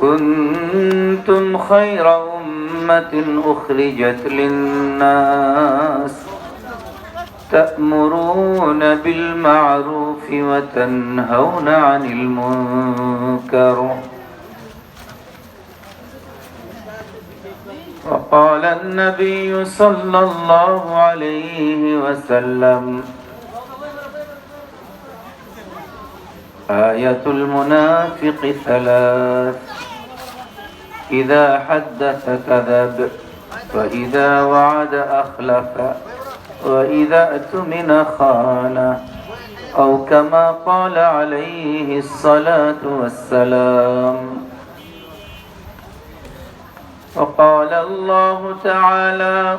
كنتم خير أمة أخرجت للناس تأمرون بالمعروف وتنهون عن المنكر. وقال النبي صلى الله عليه وسلم آية المنافق ثلاث. إذا حدث كذب وإذا وعد أخلف وإذا أتمن خان. أو كما قال عليه الصلاة والسلام. وقال الله تعالى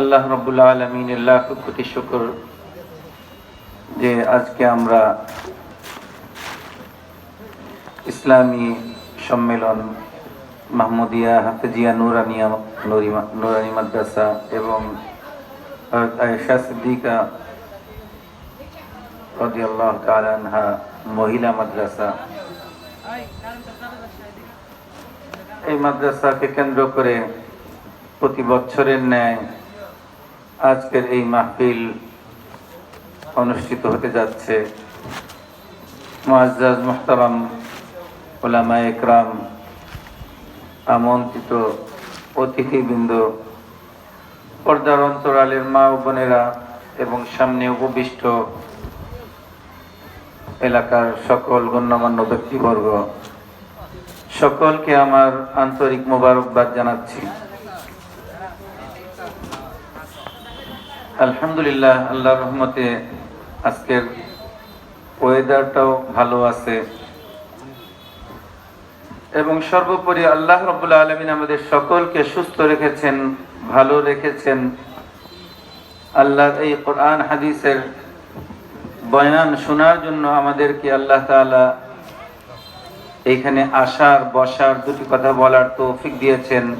আল্লাহ রব্বুল্লা আলমিনের লাখ কোটি শুকর যে আজকে আমরা ইসলামী সম্মেলন মাহমুদিয়া হাফেজিয়া নুরানিয়া নুরানি মাদ্রাসা এবং সিদ্দিকা রাদিয়াল্লাহু তাআলা মহিলা মাদ্রাসা। এই মাদ্রাসাকে কেন্দ্র করে প্রতি বছরের ন্যায় আজকের এই মাহফিল অনুষ্ঠিত হতে যাচ্ছে। মুআজ্জাজ মুহতারাম ওলামা একরাম, আমন্ত্রিত অতিথিবৃন্দ, পর্দার অন্তরালের মা ও বোনেরা এবং সামনে উপবিষ্ট এলাকার সকল গণ্যমান্য ব্যক্তিবর্গ, সকলকে আমার আন্তরিক মোবারকবাদ জানাচ্ছি। আলহামদুলিল্লাহ আল্লাহ রহমতে আজকের ওয়েদারটাও ভালো আছে। এবং সর্বোপরি আল্লাহ রবুল্লা আলমিন আমাদের সকলকে সুস্থ রেখেছেন, ভালো রেখেছেন। আল্লাহর এই কোরআন, হাদিসের বয়ান শোনার জন্য আমাদেরকে আল্লাহ তাআলা এইখানে আসার, বসার দুটি কথা বলার তৌফিক দিয়েছেন।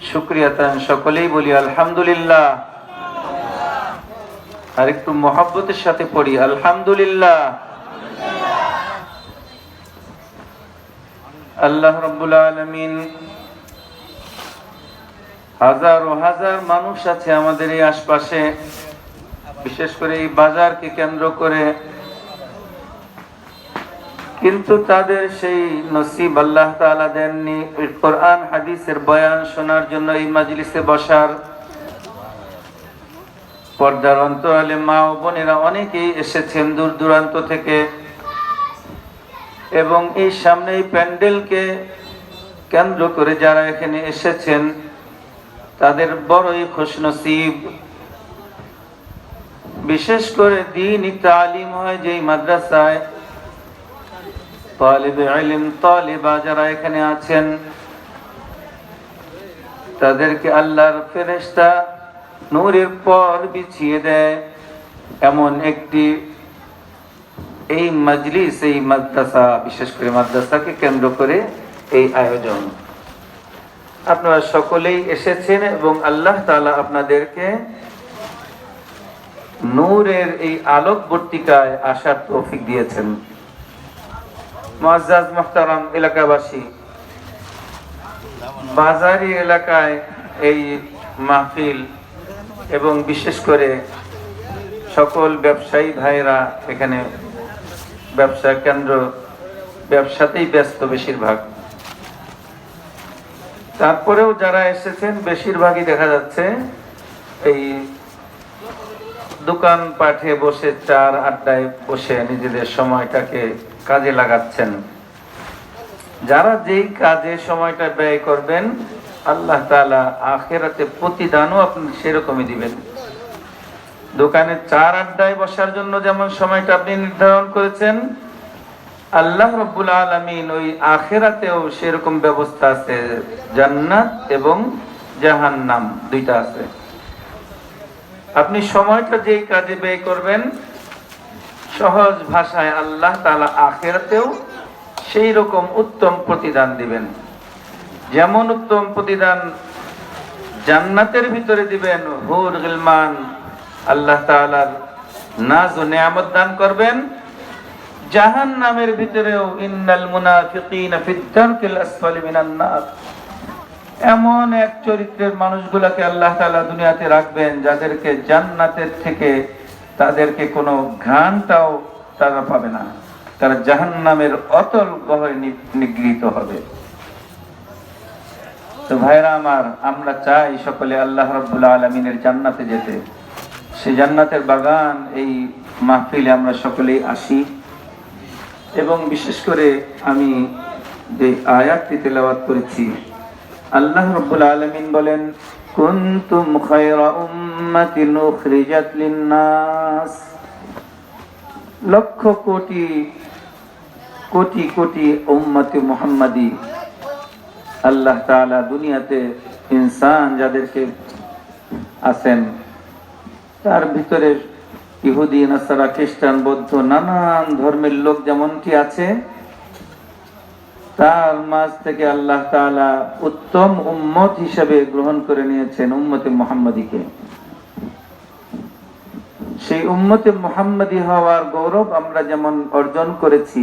শুক্রিয়া তান সকলেই বলি আলহামদুলিল্লাহ। আর একটু মহাব্বতের সাথে পড়ি, আলহামদুলিল্লাহ। আল্লাহ রব্বুল আলমিন হাজার ও হাজার মানুষ আছে আমাদের এই আশপাশে, বিশেষ করে এই বাজারকে কেন্দ্র করে। কিন্তু তাদের সেই নসিব আল্লাহ দেননি কোরআন, হাদিসের বয়ান শোনার জন্য এই মাজলিসে বসার। পর্দার অন্তরালে মা ও বোনেরা অনেকেই এসেছেন দূর দূরান্ত থেকে। এবং এই সামনে এই প্যান্ডেলকে কেন্দ্র করে যারা এখানে এসেছেন, তাদের বড়ই খুশনসিব। বিশেষ করে দিন তালিম হয় যেই মাদ্রাসায়। তালিবে আলিম তালিবা যারা এখানে আছেন, তাদেরকে আল্লাহর ফেরেশতা নূরের পর বিছিয়ে দেয়। এমন একটি এই মজলিস, এই মাদ্রাসা, বিশেষ করে মাদ্রাসাকে কেন্দ্র করে এই আয়োজন। আপনারা সকলেই এসেছেন এবং আল্লাহ তাআলা আপনাদেরকে নূরের এই আলোকবর্তিকায় আসার তৌফিক দিয়েছেন। মুহতারাম এলাকাবাসী, বাজারি এলাকায় এই মাহফিল এবং বিশেষ করে সকল ব্যবসায়ী ভাইরা এখানে ব্যবসা কেন্দ্র ব্যবসাতেই ব্যস্ত বেশিরভাগ। তারপরেও যারা এসেছেন, বেশিরভাগই দেখা যাচ্ছে এই দোকান পাঠে বসে চার আড্ডায় বসে নিজেদের সময়টাকে কাজে লাগাচ্ছেন। যারা যেই কাজে সময়টা ব্যয় করবেন আল্লাহ তাআলা আখেরাতে প্রতিদানও আপনি সেরকমই দিবেন। দোকানে চার আড্ডায় বসার জন্য যেমন সময়টা আপনি নির্ধারণ করেছেন, আল্লাহ রব্বুল আলমিন ওই আখেরাতেও সেরকম ব্যবস্থা আছে, জান্নাত এবং জাহান্নাম দুইটা আছে। আপনি সময়টা যেই কাজে ব্যয় করবেন, সহজ ভাষায় আল্লাহ তাআলা আখেরাতেও সেই রকম উত্তম প্রতিদান দিবেন। যেমন উত্তম প্রতিদান জান্নাতের ভিতরে দিবেন, হুর, গিলমান, আল্লাহ নাজ ও নিয়ামত দান করবেন। জাহান নামের ভিতরেও ইন্নাল মুনাফিকিনা এমন এক চরিত্রের মানুষগুলাকে আল্লাহ তাআলা দুনিয়াতে রাখবেন, যাদেরকে জান্নাতের থেকে তাদেরকে কোনো ঘ্রাণটাও তারা পাবে না। তারা জাহান্নামের অতল গহরে নিগৃহীত হবে। তো ভাইরা আমার, আমরা চাই সকলে আল্লাহ রাব্বুল আলমিনের জান্নাতে যেতে। সে জান্নাতের বাগান, এই মাহফিলে আমরা সকলেই আসি। এবং বিশেষ করে আমি যে আয়াতটি তেলাওয়াত করেছি, আল্লাহ রাব্বুল আলামিন বলেন, কুনতুম খায়রা লিন-নাস। লক্ষ কোটি কোটি কোটি উম্মতে মুহাম্মাদি আল্লাহ তাআলা দুনিয়াতে ইনসান যাদেরকে আছেন, তার ভিতরে ইহুদি, নাসারা, খ্রিস্টান, বৌদ্ধ, নানান ধর্মের লোক যেমনটি আছে, তার মাঝ থেকে আল্লাহ তাআলা উত্তম উম্মত হিসেবে গ্রহণ করে নিয়েছেন উম্মতে মুহাম্মাদিকে। সেই উম্মতে মোহাম্মদী হওয়ার গৌরব আমরা যেমন অর্জন করেছি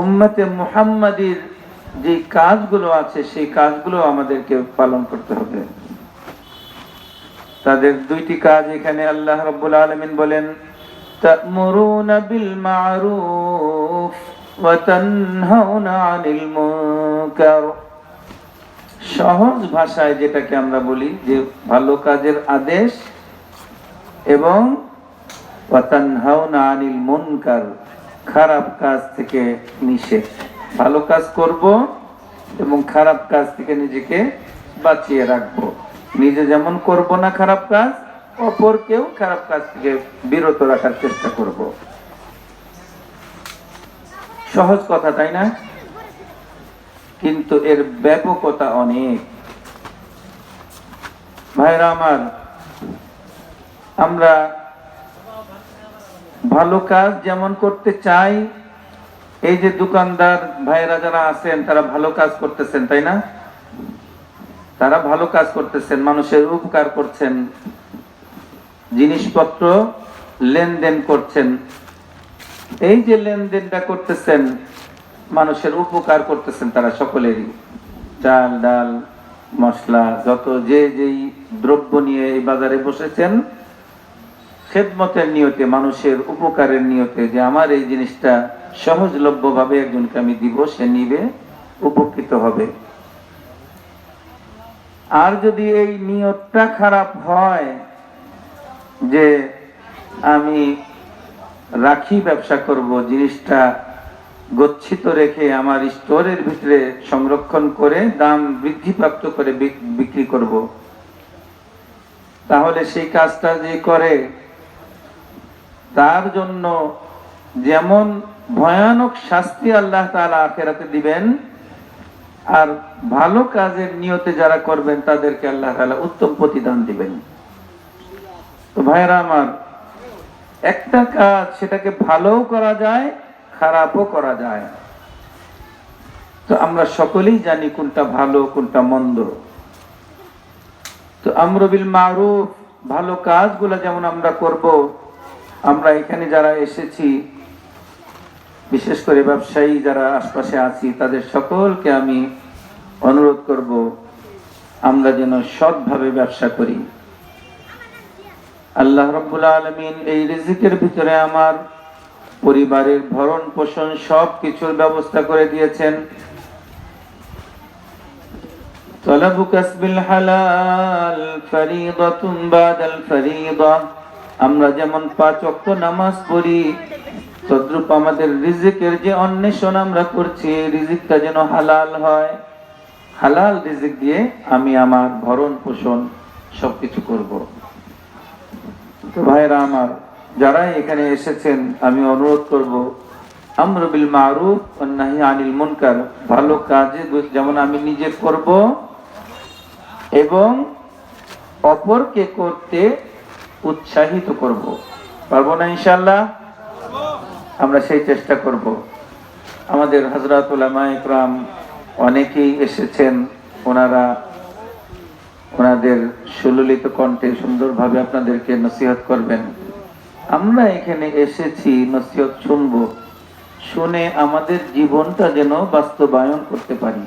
উম্মতে মুহাম্মাদির যে কাজগুলো আছে, সেই কাজগুলো আমাদেরকে পালন করতে হবে। তাদের দুইটি কাজ এখানে আল্লাহ রাব্বুল আলামিন বলেন মা'রুফ ওয়া তানহাউনা আনিল মুনকার। সহজ ভাষায় যেটাকে আমরা বলি, যে ভালো কাজের আদেশ এবং আনিল মুনকার। খারাপ কাজ থেকে নিষেধ। ভালো কাজ করব এবং খারাপ কাজ থেকে নিজেকে বাঁচিয়ে রাখব। নিজে যেমন করব না খারাপ কাজ, অপরকেও খারাপ কাজ থেকে বিরত রাখার চেষ্টা করব। সহজ কথা, তাই না? কিন্তু এর ব্যাপকতা অনেক। ভাইরা আমার, আমরা ভালো কাজ যেমন করতে চাই, এই যে দোকানদার ভাইরা যারা আছেন, তারা ভালো কাজ করতেছেন, তাই না? তারা ভালো কাজ করতেছেন, মানুষের উপকার করছেন, জিনিসপত্র লেনদেন করছেন। এই যে লেনদেনটা করতেছেন, মানুষের উপকার করতেছেন তারা সকলেরই। চাল, ডাল, মশলা, যত যে যেই দ্রব্য নিয়ে এই বাজারে বসেছেন খেদমতের নিয়তে, মানুষের উপকারের নিয়তে যে আমার এই জিনিসটা সহজলভ্য ভাবে একজনকে আমি দিব, সে নিবে, উপকৃত হবে। আর যদি এই নিয়তটা খারাপ হয় যে আমি রাখি ব্যবসা করব, জিনিসটা গচ্ছিত রেখে আমার স্টোরের ভিতরে সংরক্ষণ করে, দাম বৃদ্ধিপ্রাপ্ত করে বিক্রি করব, তাহলে সেই কাজটা যে করে তার জন্য যেমন ভয়ানক শাস্তি আল্লাহ তালা আখেরাতে দিবেন, আর ভালো কাজের নিয়তে যারা করবেন, তাদেরকে আল্লাহ তালা উত্তম প্রতিদান দিবেন। তো ভাইরা আমার, একটা কাজ সেটাকে ভালোও করা যায়, খারাপও করা যায়। তো আমরা সকলেই জানি কোনটা ভালো, কোনটা মন্দ। তো আমরবিল মারুফ, ভালো কাজগুলো যেমন আমরা করব আমরা এখানে যারা এসেছি বিশেষ করে ব্যবসায়ী যারা আশপাশে আছি তাদের সকলকে আমি অনুরোধ করব আমরা যেন সৎভাবে ব্যবসা করি আল্লাহ রব্বুল আলমিন এই রিজিকের ভিতরে আমার পরিবারের ভরণ পোষণ সব কিছুর ব্যবস্থা করে দিয়েছেন طلب كسب الحلال فريضة بعد الفريضة আমরা যেমন পাঁচ ওয়াক্ত নামাজ পড়ি, তদ্রূপ আমাদের রিজিকের যে অন্বেষণ আমরা করছি, রিজিকটা যেন হালাল হয়। হালাল রিজিক দিয়ে আমি আমার ভরণ পোষণ সবকিছু করব। তো ভাইরা আমার যারা এখানে এসেছেন, আমি অনুরোধ করব আমরবিল মারুফ নাহি আনিল মুনকার, ভালো কাজে যেমন আমি নিজে করব এবং অপরকে করতে উৎসাহিত করব। পারব না ইনশাল্লাহ আমরা সেই চেষ্টা করব। আমাদের হজরত উলামা ইকরাম অনেকেই এসেছেন। ওনারা ওনাদের সুললিত কণ্ঠে সুন্দরভাবে আপনাদেরকে নসিহত করবেন। আমরা এখানে এসেছি নসিহত শুনব। শুনে আমাদের জীবনটা যেন বাস্তবায়ন করতে পারি।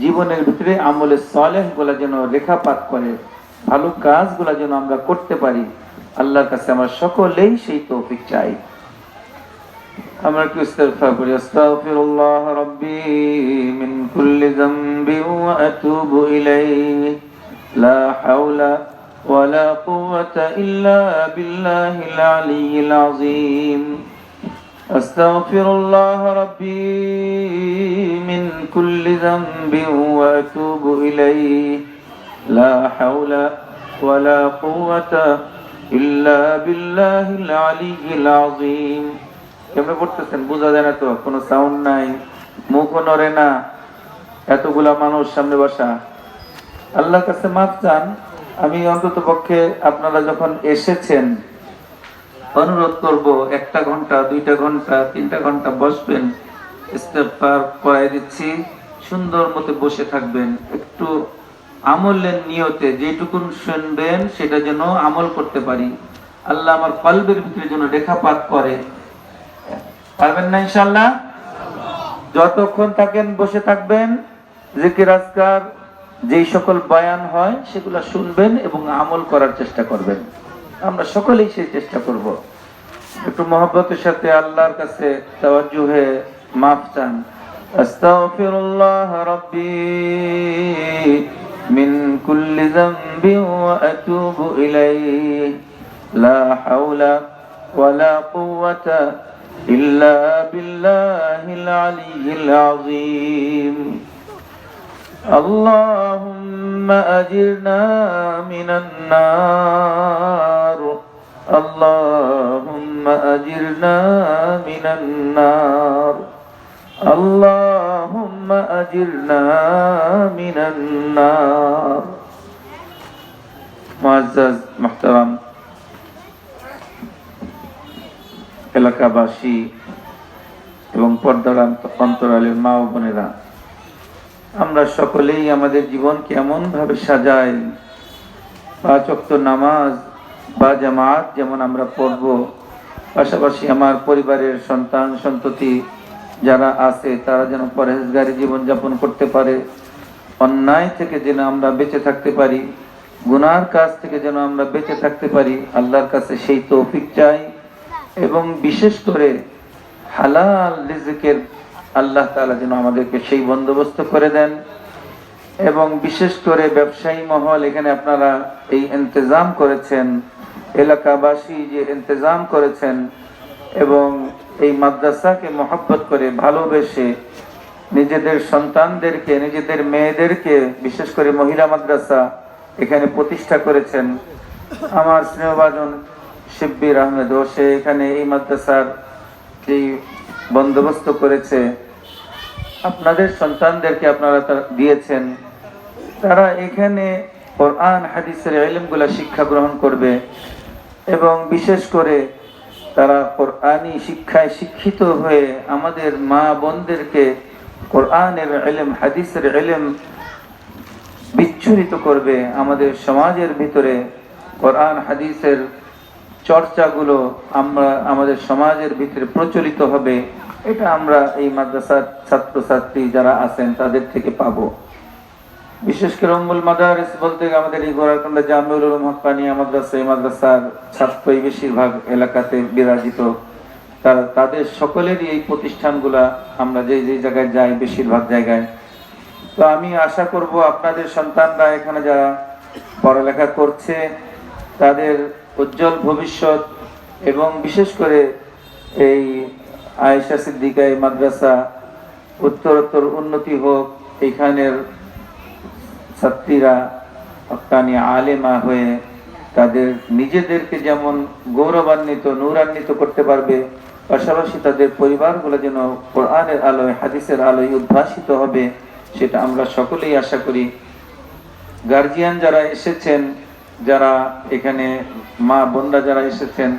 জীবনের ভিতরে আমলে সলেহগুলা যেন রেখাপাত করে। ভালো কাজগুলা যেন আমরা করতে পারি আল্লাহর কাছে আমরা সকলেই সেই তৌফিক চাই আমরা কি ইস্তেগফার করি আস্তাগফিরুল্লাহ রাব্বি মিন কুল্লি যামবি ওয়া আতুবু ইলাইহি লা হাওলা ওয়ালা কুওয়াতা ইল্লা বিল্লাহিল আলিয়্যিল আযীম أستغفر الله ربي من كل ذنب وأتوب إليه لا حول ولا قوة إلا بالله العلي العظيم কেমনে পড়তেছেন? বোঝা যায় না তো, কোনো সাউন্ড নাই, মুখও নড়ে না, এতগুলা মানুষ সামনে বসা। আল্লাহর কাছে মাফ চান, আমি অন্তত পক্ষে আপনারা যখন এসেছেন, অনুরোধ করব, একটা ঘণ্টা, দুইটা ঘণ্টা, তিনটা ঘণ্টা বসবেন স্টেপ পার করাই দিচ্ছি, সুন্দর মতো বসে থাকবেন, একটু আমলের নিয়তে যেটুকুন শুনবেন, সেটা যেন আমল করতে পারি। আল্লাহ আমার কলবের ভিতরে যেন রেখাপাত করে। পারবেন না ইনশাল্লাহ যতক্ষণ থাকেন, বসে থাকবেন। জিকির, আজকার, যেই সকল বয়ান হয়, সেগুলো শুনবেন এবং আমল করার চেষ্টা করবেন। আমরা সকলেই সেই চেষ্টা করব। একটু মহব্বতের সাথে আল্লাহর কাছে মাফ চান। আস্তাগফিরুল্লাহ من كل ذنب وأتوب إليه. لا حول ولا قوة إلا بالله العلي العظيم. اللهم أجرنا من النار. اللهم أجرنا من النار. اللهم أجرنا من النار معزز محترم এলাকাবাসী এবং পর্দার অন্তরালের মা ও বোনেরা আমরা সকলেই আমাদের জীবনকে এমন ভাবে সাজাই পাঁচ অক্ত নামাজ বা জামাত যেমন আমরা পড়ব পাশাপাশি আমার পরিবারের সন্তান সন্ততি যারা আছে, তারা যেন পরেজগারি জীবন যাপন করতে পারে। অন্যায় থেকে যেন আমরা বেঁচে থাকতে পারি, গুনার কাজ থেকে যেন আমরা বেঁচে থাকতে পারি, আল্লাহর কাছে সেই তৌফিক চাই এবং বিশেষ করে হালাল রিজিকের আল্লাহ তালা যেন আমাদেরকে সেই বন্দোবস্ত করে দেন। এবং বিশেষ করে ব্যবসায়ী মহল এখানে আপনারা এই ইন্তজাম করেছেন, এলাকাবাসী যে ইন্তজাম করেছেন এবং এই মাদ্রাসাকে মহব্বত করে ভালোবেসে নিজেদের সন্তানদেরকে, নিজেদের মেয়েদেরকে, বিশেষ করে মহিলা মাদ্রাসা এখানে প্রতিষ্ঠা করেছেন। আমার স্নেহভাজন শিব্বির আহমেদ, ও সে এখানে এই মাদ্রাসার যেই বন্দোবস্ত করেছে, আপনাদের সন্তানদেরকে আপনারা দিয়েছেন। তারা এখানে কোরআন, হাদিসের ইলমগুলা শিক্ষা গ্রহণ করবে এবং বিশেষ করে তারা কোরআনি শিক্ষায় শিক্ষিত হয়ে আমাদের মা বোনদেরকে কোরআনের এলেম হাদিসের এলেম বিচ্ছুরিত করবে। আমাদের সমাজের ভিতরে কোরআন, হাদিসের চর্চাগুলো আমরা, আমাদের সমাজের ভিতরে প্রচলিত হবে। এটা আমরা এই মাদ্রাসার ছাত্রছাত্রী যারা আছেন তাদের থেকে পাবো। বিশেষ করে উম্মুল মাদারিস বলতে আমাদের এই গোরাকান্দা জামিউল উলুম হক্কানিয়া মাদ্রাসা, এই মাদ্রাসার ছাত্রই বেশিরভাগ এলাকাতে বিরাজিত। তারা তাদের সকলেরই এই প্রতিষ্ঠানগুলা আমরা যে যে জায়গায় যাই বেশিরভাগ জায়গায়। তো আমি আশা করব আপনাদের সন্তানরা এখানে যারা পড়ালেখা করছে, তাদের উজ্জ্বল ভবিষ্যৎ এবং বিশেষ করে এই আয়েশা সিদ্দিকা এই মাদ্রাসা উত্তরোত্তর উন্নতি হোক, এখানের ছাত্রীরা হক্কানি আলেমা হয়ে তাদের নিজেদেরকে যেমন গৌরবান্বিত, নূরান্বিত করতে পারবে, পাশাপাশি তাদের পরিবারগুলো যেন কোরআনের আলোয়, হাদিসের আলোয় উদ্ভাসিত হবে, সেটা আমরা সকলেই আশা করি। গার্জিয়ান যারা এসেছেন, যারা এখানে মা বোনরা যারা এসেছেন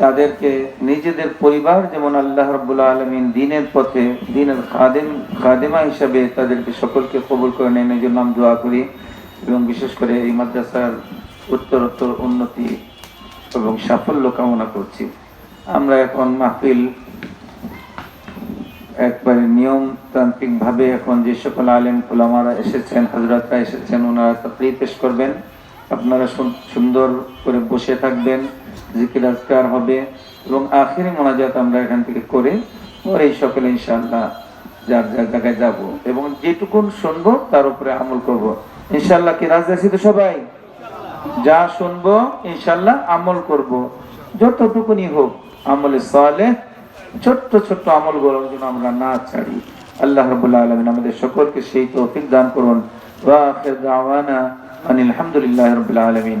তাদেরকে নিজেদের পরিবার, যেমন আল্লাহ রব্বুল্লাহ আলমিন দিনের পথে, দিনের খাদেম খাদেমা হিসাবে তাদেরকে সকলকে কবুল করে নেন। এই জন্য দোয়া করি এবং বিশেষ করে এই মাদ্রাসার উত্তরোত্তর উন্নতি এবং সাফল্য কামনা করছি। আমরা এখন মাহফিল একবারে নিয়মতান্ত্রিক ভাবে এখন যে সকল আলেম ওলামারা এসেছেন হাজরাতরা এসেছেন ওনারা তাকরি পেশ করবেন। আপনারা সুন্দর করে বসে থাকবেন। জিকির আজকার হবে এবং আখিরি মোনাজাত আমরা এখান থেকে করে পরে এই সকলে ইনশাআল্লাহ যার যার জায়গায় যাব এবং যেটুকুন শুনব তার উপরে আমল করব। ইনশাল্লাহ কি রাজি আছি তো সবাই? যা শুনব ইনশাল্লাহ আমল করব। যতটুকুনি হোক আমলে সালে ছোট্ট ছোট্ট আমলগুলো যেন আমরা না ছাড়ি। আল্লাহ রাব্বুল আলামিন আমাদের সকলকে সেই তৌফিক দান করুন। ওয়া আনিল হামদুলিল্লাহি রাব্বিল আলামিন।